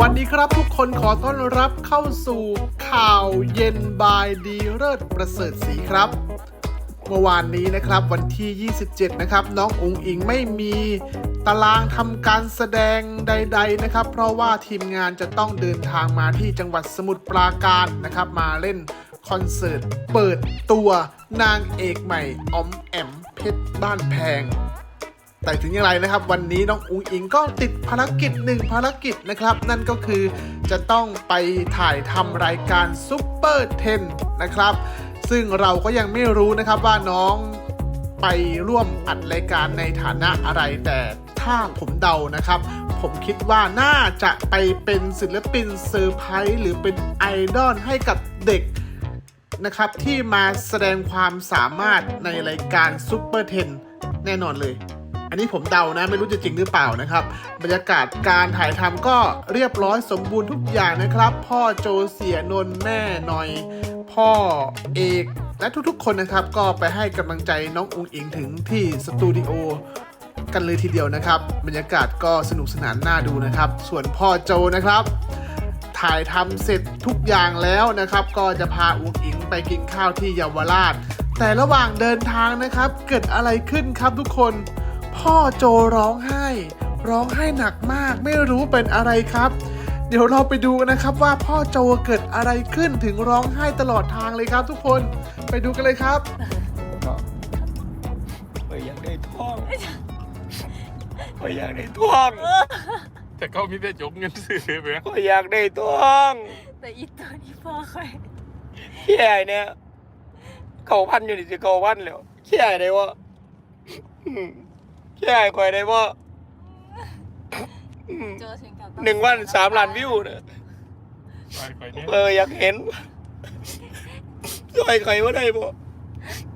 วัสดีครับทุกคนขอต้อนรับเข้าสู่ข่าวเย็นบายดีเลิศประเสริฐศรีครับ เมื่อวานนี้นะครับวันที่ 27 นะครับ น้ององอิงไม่มีตารางทำการแสดงใด ๆนะครับ เพราะว่าทีมงานจะต้องเดินทางมาที่จังหวัดสมุทรปราการนะครับ มาเล่นคอนเสิร์ตเปิดตัวนางเอกใหม่ออมแอมเพชรบ้านแพง แต่ถึงอย่างไรนะครับ วันนี้น้องอุ๋งอิงก็ติดภารกิจหนึ่งภารกิจนะครับ นั่นก็คือจะต้องไปถ่ายทำรายการซุปเปอร์เทนนะครับ ซึ่งเราก็ยังไม่รู้นะครับว่าน้องไปร่วมอัดรายการในฐานะอะไรแต่ถ้าผมเดานะครับ ผมคิดว่าน่าจะไปเป็นศิลปินเซอร์ไพรส์หรือเป็นไอดอลให้กับเด็กนะครับที่มาแสดงความสามารถในรายการซุปเปอร์เทนแน่นอนเลย อันนี้ผมเดานะไม่รู้จะจริงหรือเปล่านะครับ บรรยากาศการถ่ายทำก็เรียบร้อยสมบูรณ์ทุกอย่างนะครับ พ่อโจเสียนนท์แม่หน่อย พ่อเอกและทุกๆ คนนะครับ ก็ไปให้กำลังใจน้องอุงอิงถึงที่สตูดิโอกันเลยทีเดียวนะครับ บรรยากาศก็สนุกสนานน่าดูนะครับ ส่วนพ่อโจนะครับ ถ่ายทำเสร็จทุกอย่างแล้วนะครับ ก็จะพาอุ๋งอิงไปกินข้าวที่เยาวราช แต่ระหว่างเดินทางนะครับ เกิดอะไรขึ้นครับทุกคน พ่อโจร้องไห้ ร้องไห้หนักมาก ไม่รู้เป็นอะไรครับ เดี๋ยวเราไปดูกันนะครับว่าพ่อโจเกิดอะไรขึ้นถึงร้องไห้ตลอดทางเลยครับ ทุกคนไปดูกันเลยครับไปอยากได้ท่องไปอยากได้ท่องแต่เขามีแต่จกเงินซื้อไปไปอยากได้ท่องแต่อีตัวนี้พ่อคอยเขี้ยไอ้เนี่ยเขาพันอยู่นี่สิเขาพันแล้วเขี้ยไอ้ได้วะ อืมเขี้ยไอ้คอยได้วะอืมเจอถึงกับหนึ่งวันสามล้านวิวเนี่ยไปไปเนี่ยเอออยากเห็นคอยคอยว่าได้บ่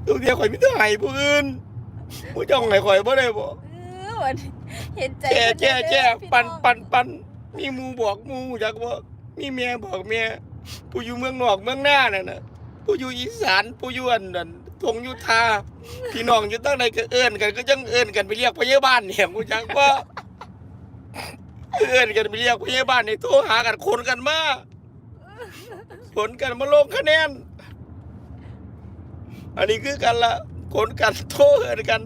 ทุกเทียคอยไมแต่ได้ให้ผู้อื่นผู้จ้องให้คอยว่าได้บ่เออวันนี้เห็นใจแจ้แจ้แจ้พี่ปันองปันปันมีหมูบอกหมูอยากว่ามีเมียบอกเมียผู้อยู่เมืองนอกเมืองหน้านั่นน่ะผู้อยู่อีสานผู้อยู่อันนั่น ทงยุทธาพี่น้องอยู่ตั้งใดก็เอิ้นกันก็จังเอิ้นกันไปเรียกพยาบาลเนี่ยกูจังว่าเอิ้นกันไปเรียกพยาบาลนี่โทรหากันคนกันมาผลกันมาลงคะแนน อันนี้คือกันละคนกันโทรเอิ้นกัน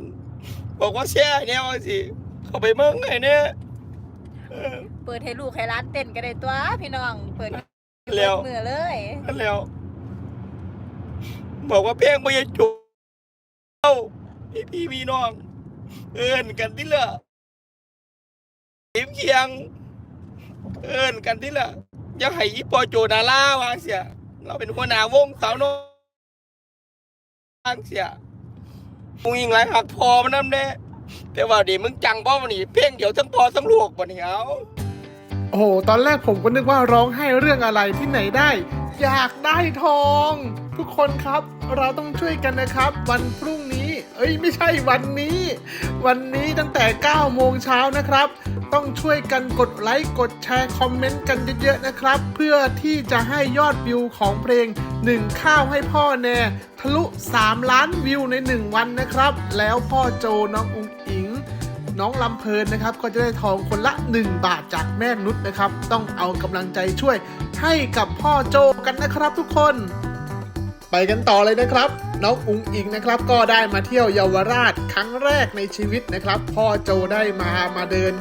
บอกว่าแช่เนี่ยว่าสิเข้าไปเมืองไงเนี่ยเออเปิดให้ลูกให้ร้านเต้นก็ได้ตัวพี่น้องเปิดแล้วเปิดมือเลยนั่นแล้ว บอกว่าเพลงไม่ยจุเอ้าพี่พี่มีน้อง เอินกันที่ละทีมเคียง เอินกันที่ละอยังให้อีปอโจนาล่าวางเสีย เราเป็นหัวหน้าวงสาวน้องวางเสียมึงยิงไรหักพอมันนั่นแน่แต่ว่าดีมึงจังป้อมันนี่เพลงเดี๋ยวทั้งพอทั้งลูกปะเนี่ยเอาโอ้โห ตอนแรกผมก็นึกว่าร้องไห้เรื่องอะไรที่ไหนได้ อยากได้ทอง ทุกคนครับเราต้องช่วยกันนะครับ วันพรุ่งนี้ เอ้ยไม่ใช่วันนี้ วันนี้ตั้งแต่ 9 โมงเช้านะครับ ต้องช่วยกันกดไลค์กดแชร์คอมเมนต์กันเยอะๆนะครับ เพื่อที่จะให้ยอดวิวของเพลง 1 ข้าวให้พ่อแน่ทะลุ 3 ล้านวิวใน 1 วันนะครับ แล้วพ่อโจน้องอุงอิงน้องลำเพลินนะครับก็จะได้ทองคนละ 1 บาทจากแม่นุชนะครับ ต้องเอากำลังใจช่วยให้กับพ่อโจกันนะครับทุกคน ไปกันต่อเลยนะครับ น้องอุงอิงนะครับ ก็ได้มาเที่ยวเยาวราชครั้งแรกในชีวิตนะครับ พ่อโจได้มามาเดิน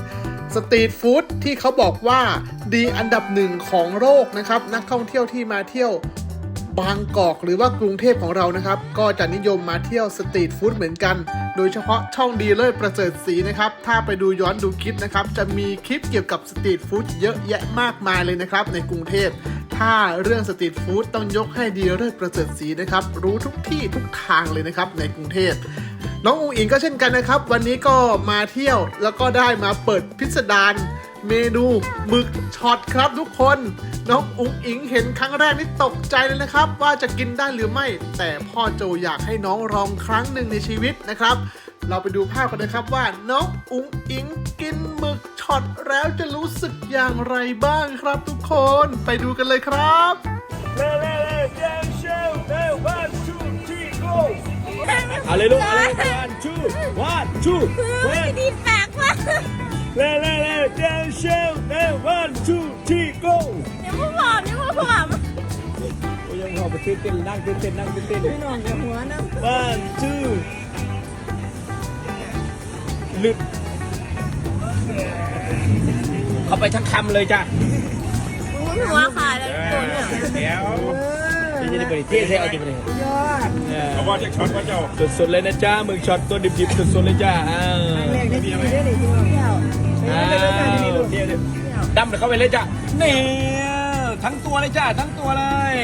สตรีทฟู้ดที่เขาบอกว่าดีอันดับหนึ่งของโลกนะครับ นักท่องเที่ยวที่มาเที่ยวบางกอกหรือว่ากรุงเทพของเรานะครับ ก็จะนิยมมาเที่ยวสตรีทฟู้ดเหมือนกัน โดยเฉพาะช่องดีเลิศประเสริฐศรีนะครับ ถ้าไปดูย้อนดูคลิปนะครับ จะมีคลิปเกี่ยวกับสตรีทฟู้ดเยอะแยะมากมายเลยนะครับในกรุงเทพ ถ้าเรื่องสตรีทฟู้ดต้องยกให้ดีเลิศประเสริฐศรีนะครับ รู้ทุกที่ทุกทางเลยนะครับในกรุงเทพน้องอุ๋งอิงก็เช่นกันนะครับ วันนี้ก็มาเที่ยวแล้วก็ได้มาเปิดพิสดารเมนูหมึกช็อตครับทุกคน น้องอุ๋งอิงเห็นครั้งแรกนี่ตกใจเลยนะครับ ว่าจะกินได้หรือไม่ แต่พ่อโจอยากให้น้องลองครั้งหนึ่งในชีวิตนะครับ เราไปดูภาพกันนะครับว่าน้องอุ๋งอิงกินหมึกช็อตแล้วจะรู้สึกอย่างไรบ้างครับทุกคนไปดูกันเลยครับเอาเลยลูกเอาเลย one two one two เฮ้ยดีปากว่ะเล่เล่เล่เจ้าเชลเล่วันทูที่โก้เดี๋ยวพ่อผอมเดี๋ยวพ่อผอมยังพอไปเต้นเต้นนั่งเต้นเต้นนั่งเต้นเต้นพี่น้องอย่าหัวนะวัน เข้าไปทั้งคำเลยจ้ะหัวขาดเลยตัวเนี่ยนี่จะได้บริเทศให้เอาจะบริเอาว่าจะช็อตว่าเจ้าสดๆเลยนะจ้ามึงช็อตตัวดิบๆสดๆเลยจ้าอ้าวอ้าวเดี๋ยวๆดำเข้าไปเลยจ้ะนี่ทั้งตัวเลยจ้าทั้งตัวเลย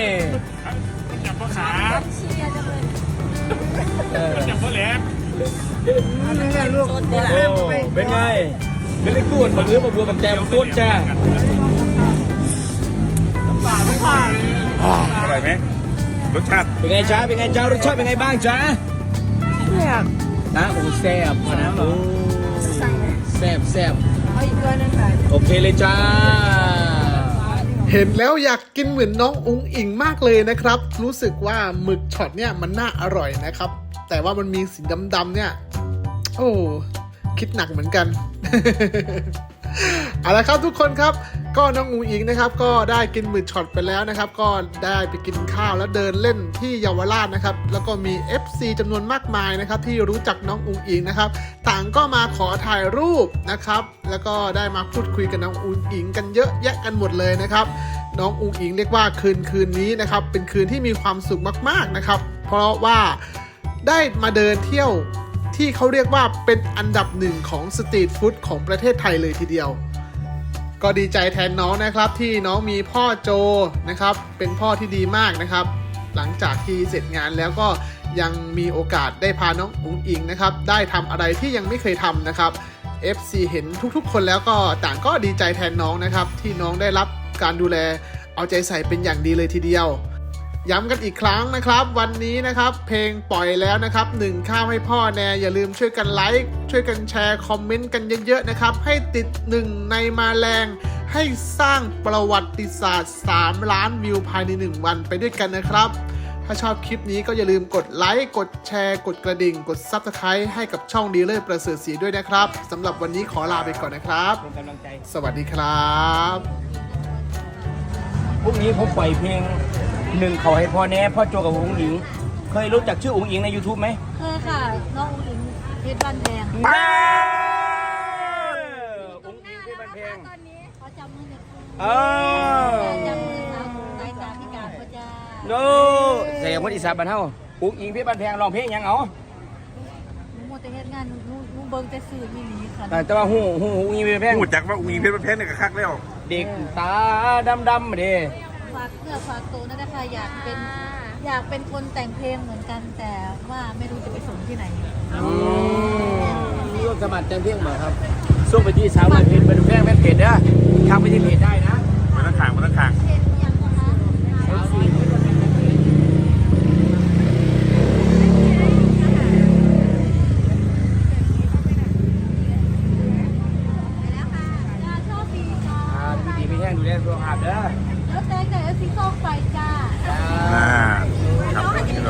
จับพ่อขาเชียร์จังเลยเออจับพ่อแหลมสดเลยโอ้เป็นไง เป็นเล็กตูดมาเนื้อมาบัวกับแจมตูดจ้าอร่อยไหมรสชาติเป็นไงจ้าเป็นไงจ้ารสชาติเป็นไงบ้างจ้าเนี่ยนะโอ้แซ่บนะโอ้แซ่บแซ่บเอาอีกตัวนึงค่ะโอเคเลยจ้าเห็นแล้วอยากกินเหมือนน้องอุงอิงมากเลยนะครับ รู้สึกว่าหมึกช็อตเนี่ยมันน่าอร่อยนะครับ แต่ว่ามันมีสีดำๆเนี่ย โอ้ คิดหนักเหมือนกัน เอาละครับทุกคนครับ ก็น้องอุงอิงนะครับ ก็ได้กินหมึกช็อตไปแล้วนะครับ ก็ได้ไปกินข้าวแล้วเดินเล่นที่เยาวราชนะครับ แล้วก็มี FC จำนวนมากมายนะครับ ที่รู้จักน้องอุงอิงนะครับ ต่างก็มาขอถ่ายรูปนะครับ แล้วก็ได้มาพูดคุยกับน้องอุงอิง กันเยอะแยะกันหมดเลยนะครับ น้องอุงอิงเรียกว่าคืนคืนนี้นะครับ เป็นคืนที่มีความสุขมากๆนะครับ เพราะว่าได้มาเดินเที่ยว ที่เขาเรียกว่าเป็นอันดับหนึ่งของสตรีทฟู้ดของประเทศไทยเลยทีเดียว ก็ดีใจแทนน้องนะครับที่น้องมีพ่อโจนะครับ เป็นพ่อที่ดีมากนะครับ หลังจากที่เสร็จงานแล้วก็ยังมีโอกาสได้พาน้องอุ๋งอิงนะครับ ได้ทำอะไรที่ยังไม่เคยทำนะครับ FC เห็นทุกๆ คนแล้วก็ต่างก็ดีใจแทนน้องนะครับ ที่น้องได้รับการดูแลเอาใจใส่เป็นอย่างดีเลยทีเดียว ย้ำกันอีกครั้งนะครับ วันนี้นะครับ เพลงปล่อยแล้วนะครับหนึ่งข้าวให้พ่อแน่อย่าลืมช่วยกันไลค์ช่วยกันแชร์คอมเมนต์กันเยอะๆนะครับ ให้ติดหนึ่งในมาแรงให้สร้างประวัติศาสตร์ 3 ล้านวิวภายใน 1 วันไปด้วยกันนะครับ ถ้าชอบคลิปนี้ก็อย่าลืมกดไลค์ กดแชร์ กดกระดิ่ง กด Subscribe ให้กับช่องดีเลอร์ประเสริฐศรีด้วยนะครับสำหรับวันนี้ขอลาไปก่อนนะครับ เป็นกำลังใจ สวัสดีครับ พรุ่งนี้ผมปล่อยเพลง หนึ่งเขาให้พ่อแน่พ่อโจกับอุ๋งอิง เคยรู้จักชื่ออุ๋งอิงใน YouTube ไหมเคยค่ะ น้องอุ๋งอิงเพชรบ้านแพงบ้าอุ๋งอิงที่มันเพลงตอนนี้เขาจำมือเนี่ยเออจำมือสาวสายตาพิการก็จะโน้เสียงคนอีสานบ้านเฮาอุ๋งอิงพี่บ้านแพงร้องเพลงหยังเอาหนูโมแต่เฮ็ดงานหนูหนูเบิ่งแต่สื่อมีนี้ค่ะแต่ว่าหูหูอุ๋งอิงพี่บ้านแพงพูดจากว่าอุ้งอิงเพชรประเภทเนี่ยก็คักแล้ว เด็กตาดำดำๆเด้ ฝกเพื่อฝากตัวนะนะคะอยากเป็นอยากเป็นคนแต่งเพลงเหมือนกันแต่ว่าไม่รู้จะไปส่งที่ไหนร่วมสมัครแจ้งเพียงเหมือครับส่งไปที่สาวมาเพจเปดูแพร่แม่เพจนะทางไปที่เพจได้นะมาตั้งขางมาตั้งขาง